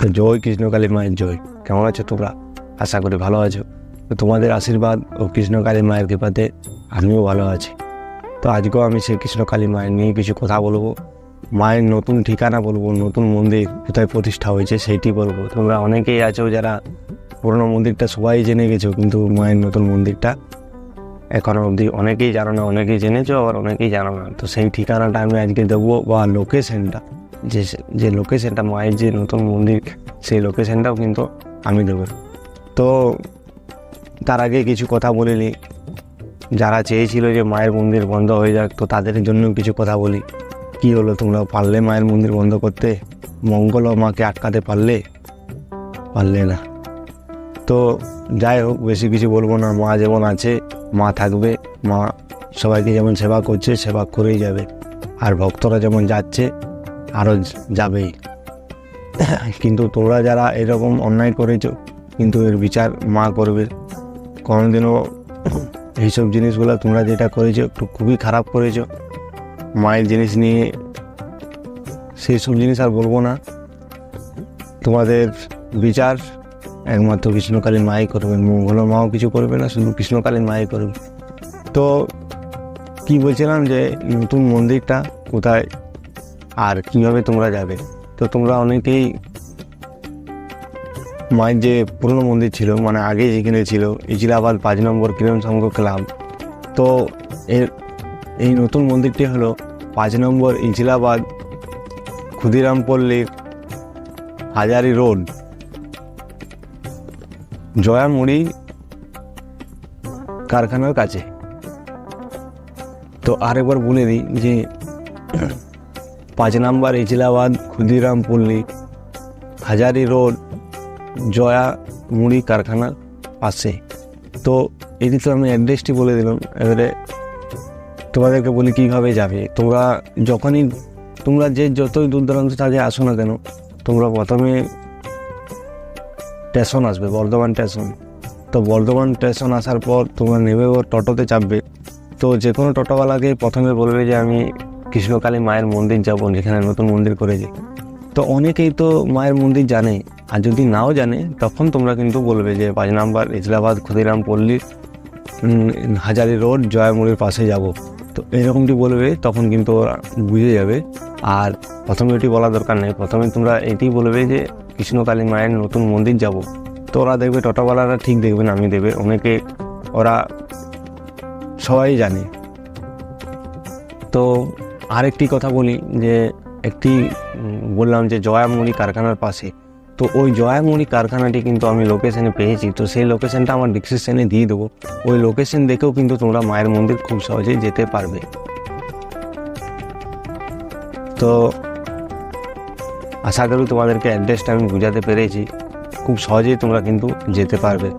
তো জয় কৃষ্ণকালী মায়ের জয়। কেমন আছো তোমরা? আশা করি ভালো আছো। তো তোমাদের আশীর্বাদ ও কৃষ্ণকালী মায়ের কৃপাতে আমিও ভালো আছি। তো আজকেও আমি সেই কৃষ্ণকালী মায়ের নিয়ে কিছু কথা বলব। মায়ের নতুন ঠিকানা বলব, নতুন মন্দির কোথায় প্রতিষ্ঠা হয়েছে সেইটি বলব। তোমরা অনেকেই আছো যারা পুরনো মন্দিরটা সবাই জেনে গেছো, কিন্তু মায়ের নতুন মন্দিরটা এখনও অবধি অনেকেই জানো না, অনেকেই জেনেছো, আবার অনেকেই জানো না। তো সেই ঠিকানাটা আমি আজকে দেবো বা লোকেশনটা যে যে লোকেশনটা মায়ের যে নতুন মন্দির, সেই লোকেশনটাও কিন্তু আমি দেবো। তো তার আগে কিছু কথা বলে নিই। যারা চেয়েছিল যে মায়ের মন্দির বন্ধ হয়ে যাক, তো তাদের জন্য কিছু কথা বলি। কি হলো, তোমরা পারলে মায়ের মন্দির বন্ধ করতে? মঙ্গল মাকে আটকাতে পারলে? পারলে না। তো যাই হোক, বেশি কিছু বলব না। মা যেমন আছে, মা থাকবে। মা সবাইকে যেমন সেবা করছে, সেবা করেই যাবে। আর ভক্তরা যেমন যাচ্ছে আরও যাবেই। কিন্তু তোমরা যারা এরকম অন্যায় করেছ, কিন্তু এর বিচার মা করবে। কোনোদিনও এইসব জিনিসগুলো তোমরা যেটা করেছ, একটু খুবই খারাপ করেছ। মায়ের জিনিস নিয়ে সেই সব জিনিস আর বলব না। তোমাদের বিচার একমাত্র কৃষ্ণকালীন মাই করবে। মঙ্গল মাও কিছু করবে না, শুধু কৃষ্ণকালীন মাই করবে। তো কি বলছিলাম যে নতুন মন্দিরটা কোথায় আর কীভাবে তোমরা যাবে? তো তোমরা অনেকেই মায়ের যে পুরনো মন্দির ছিল মানে আগে যেখানে ছিল ইজিলাবাদ পাঁচ নম্বর কিরণ সংঘ ক্লাব। তো এর, এই নতুন মন্দিরটি হলো পাঁচ নম্বর ইজিলাবাদ ক্ষুদিরামপল্লীর হাজারি রোড। জয়ামুড়ি কারখানার কাছে। তো আরেকবার বলে দিই যে পাঁচ নাম্বার ইজলাবাদ, ক্ষুদিরাম পল্লী হাজারি রোড, জয়া মুড়ি কারখানার পাশে। তো এটি তো আমি অ্যাড্রেসটি বলে দিলাম। এবারে তোমাদেরকে বলি কীভাবে যাবে। তোমরা যখনই, তোমরা যে যতই দূর দূরান্ত থেকে আসো না কেন, তোমরা প্রথমে স্টেশন আসবে, বর্ধমান স্টেশন। তো বর্ধমান স্টেশন আসার পর তোমরা নেবে ও টোটোতে চাপবে। তো যে কোনো টোটোওয়ালাকে প্রথমে বলবে যে আমি কৃষ্ণকালী মায়ের মন্দির যাব, যেখানে নতুন মন্দির করেছে তো অনেকেই তো মায়ের মন্দির জানে, আর যদি নাও জানে, তখন তোমরা কিন্তু বলবে যে পাঁচ নাম্বার ইসলাবাদ ক্ষুদিরাম পল্লী হাজারি রোড, জয়ামুড়ির পাশে যাব। তো এরকমটি বলবে, তখন কিন্তু ওরা বুঝে যাবে। আর প্রথমে এটি বলা দরকার নেই, প্রথমে তোমরা এটি বলবে যে কৃষ্ণকালী মায়ের নতুন মন্দির যাব। তো ওরা দেখবে, টোটোওয়ালারা ঠিক দেখবে না, আমি দেবে অনেকে ওরা সবাই জানে। তো আরেকটি কথা বলি, যে একটি বললাম যে জয়ামুড়ি কারখানার পাশে। তো ওই জয়ামুড়ি কারখানাটি কিন্তু আমি লোকেশনে পেয়েছি, তো সেই লোকেশনটা আমার ডিসক্রিপশানে দিয়ে দেবো। ওই লোকেশন দেখেও কিন্তু তোমরা মায়ের মন্দির খুব সহজেই যেতে পারবে। তো আশা করি তোমাদেরকে অ্যাড্রেসটা আমি বোঝাতে পেরেছি। খুব সহজেই তোমরা কিন্তু যেতে পারবে।